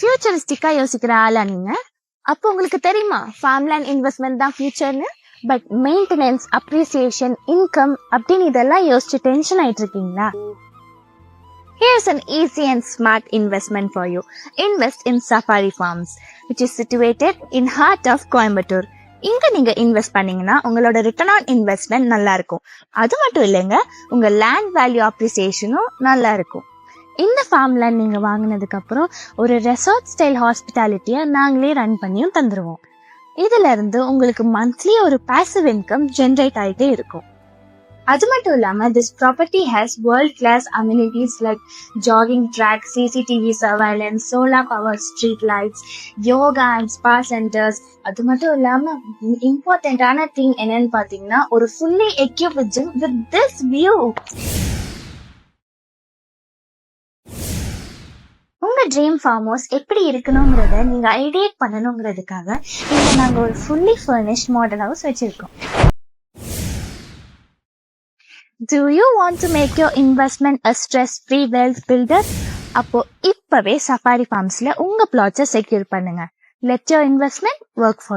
ஃபியூச்சரிஸ்டிக்கா யோசிக்கிற ஆளா நீங்க. அப்போ உங்களுக்கு தெரியுமா ஃபார்ம்லேண்ட் இன்வெஸ்ட்மெண்ட் தான் ஃபியூச்சர்னு பட் மெயின்டெனன்ஸ் அப்ரிசியேஷன் இன்கம் அப்படின்னு இதெல்லாம் யோசிச்சு டென்ஷன் ஆயிட்டு இருக்கீங்களா? Here's an easy and smart investment for you. Invest in Safari Farms, which is situated in heart of Coimbatore. இங்க நீங்க இன்வெஸ்ட் பண்ணீங்கன்னா உங்களோட ரிட்டர்ன் ஆன் இன்வெஸ்ட்மெண்ட் நல்லா இருக்கும். அது மட்டும் இல்லைங்க உங்க லேண்ட் வேல்யூ அப்ரிசியேஷனும் நல்லா இருக்கும். இந்த ஃபார்மில் நீங்கள் வாங்கினதுக்கப்புறம் ஒரு ரெசார்ட் ஸ்டைல் ஹாஸ்பிட்டாலிட்டியை நாங்களே ரன் பண்ணியும் தந்துடுவோம் இதிலிருந்து உங்களுக்கு மந்த்லி ஒரு பாசிவ் இன்கம் ஜென்ரேட் ஆகிட்டே இருக்கும். அது மட்டும் இல்லாமல் this property has world class amenities like jogging track CCTV surveillance solar power street lights yoga and spa centres அது மட்டும் இல்லாமல் இம்பார்ட்டண்டான திங் என்னன்னு பார்த்தீங்கன்னா ஒரு fully equip gym with this view dream farm house எப்படி இருக்கணுங்கிறத நீங்க ஐடியேட் பண்ணணுங்கிறதுக்காக இங்க நாங்க ஒரு ஃபுல்லி ஃபர்னிஷ்ட் மாடல் ஹவுஸ் வச்சிருக்கோம். Do you want to make your investment a stress free wealth builder அப்போ இப்பவே சஃபாரி ஃபார்ம்ஸ்ல உங்க பிளாட்ஸை செக்யூர் பண்ணுங்க. Let your investment work for